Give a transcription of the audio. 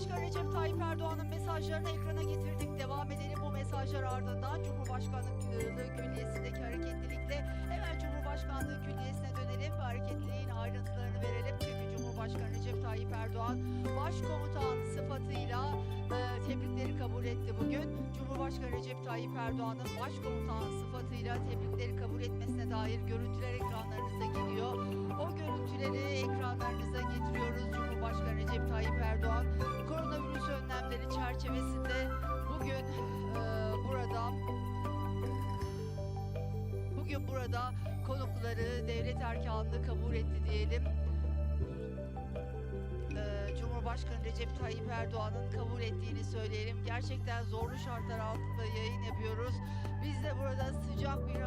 Cumhurbaşkanı Recep Tayyip Erdoğan'ın mesajlarını ekrana getirdik. Devam edelim bu mesajlar ardından Cumhurbaşkanlığı Külliyesi'ndeki hareketlilikle hemen Cumhurbaşkanlığı Külliyesi'ne dönelim ve hareketliliğin ayrıntılarını verelim. Çünkü Cumhurbaşkanı Recep Tayyip Erdoğan başkomutan sıfatıyla e, tebrikleri kabul etti bugün. Cumhurbaşkanı Recep Tayyip Erdoğan'ın başkomutan sıfatıyla tebrikleri kabul etmesine dair görüntüler ekranlarınıza geliyor. O görüntüleri ekranlarınıza getiriyoruz. Cumhurbaşkanı Recep Tayyip Erdoğan çerçevesinde bugün e, burada bugün burada konukları devlet erkanlığı kabul etti diyelim. Ee, Cumhurbaşkanı Recep Tayyip Erdoğan'ın kabul ettiğini söyleyelim. Gerçekten zorlu şartlar altında yayın yapıyoruz. Bizde burada sıcak bir.